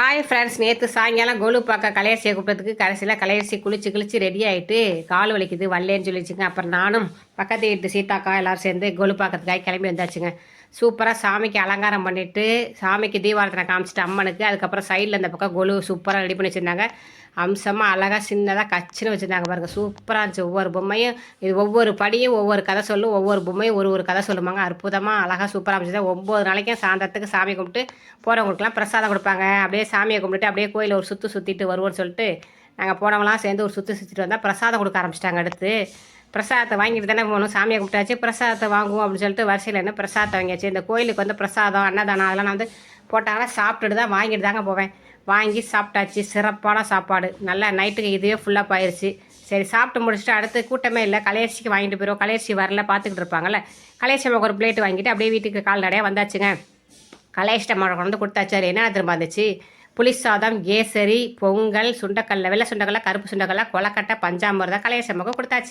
Hi friends நேற்று சாயங்காலம் கோலு பார்க்க கலையரசியை கூப்பிட்டதுக்கு கடைசியில் கலையரசி குளிச்சு குளிச்சு ரெடி ஆகிட்டு கால் வலிக்குது வரலேன்னு சொல்லிச்சுங்க. அப்புறம் நானும் பக்கத்து வீட்டு சீதாக்கா எல்லோரும் சேர்ந்து கோலு பார்க்கறதுக்காக கிளம்பி வந்தாச்சுங்க. சூப்பராக சாமிக்கு அலங்காரம் பண்ணிவிட்டு சாமிக்கு தீபாரத்தனை காமிச்சிட்டு அம்மனுக்கு அதுக்கப்புறம் சைடில் இந்த பக்கம் கொலு சூப்பராக ரெடி பண்ணி வச்சுருந்தாங்க. அம்சமாக அழகாக சின்னதாக கச்சின்னு வச்சுருந்தாங்க பாருங்க. சூப்பராக இருந்துச்சு. ஒவ்வொரு பொம்மையும் இது ஒவ்வொரு படியும் ஒவ்வொரு கதை சொல்லும் ஒவ்வொரு பொம்மையும் ஒரு ஒரு கதை சொல்லுவாங்க அற்புதமாக அழகாக சூப்பராக இருந்துச்சு ஒம்பது நாளைக்கும் சாயந்தரத்துக்கு சாமி கும்பிட்டு போகிறவங்களுக்குலாம் பிரசாதம் கொடுப்பாங்க. அப்படியே சாமியை கும்பிட்டுட்டு அப்படியே கோயிலில் ஒரு சுற்று சுற்றிட்டு வருவோம்னு சொல்லிட்டு நாங்கள் போனவங்களாம் சேர்ந்து ஒரு சுற்றி சுற்றிட்டு வந்தால் பிரசாதம் கொடுக்க ஆரம்பிச்சிட்டாங்க அடுத்து. பிரசாதத்தை வாங்கிட்டு தானே போகணும். சாமியை கும்பிட்டாச்சு பிரசாதத்தை வாங்குவோம் அப்படின்னு சொல்லிட்டு வரிசையில் என்ன பிரசாதத்தை வாங்கியாச்சு. இந்த கோயிலுக்கு வந்து பிரசாதம் அன்னதானம் அதெல்லாம் நான் வந்து போட்டாங்கன்னா சாப்பிட்டுட்டு தான் வாங்கிட்டு தாங்க போவேன். வாங்கி சாப்பிட்டாச்சு. சிறப்பான சாப்பாடு. நல்லா நைட்டுக்கு இதுவே ஃபுல்லாக போயிடுச்சு சரி சாப்பிட்டு முடிச்சுட்டு அடுத்து கூட்டமே இல்லை. கலையரிசிக்கு வாங்கிட்டு போயிடும் கலையரிசி வரல பார்த்துக்கிட்டு இருப்பாங்கல்ல. கலையரிசி நமக்கு ஒரு பிளேட் வாங்கிட்டு அப்படியே வீட்டுக்கு கால்நடையாக வந்தாச்சுங்க. கலையரிசி அம்மா கொண்டு வந்து கொடுத்தாச்சு. அது என்ன திரும்ப வந்துச்சு புளி சாதம் கேசரி பொங்கல் சுண்டக்கல்ல வெள்ளை சுண்டக்கல்ல கருப்பு சுண்டக்கல்ல கொலக்கட்டை பஞ்சாமிர்தம் கலையரிசி அம்மாவுக்கு கொடுத்தாச்சு.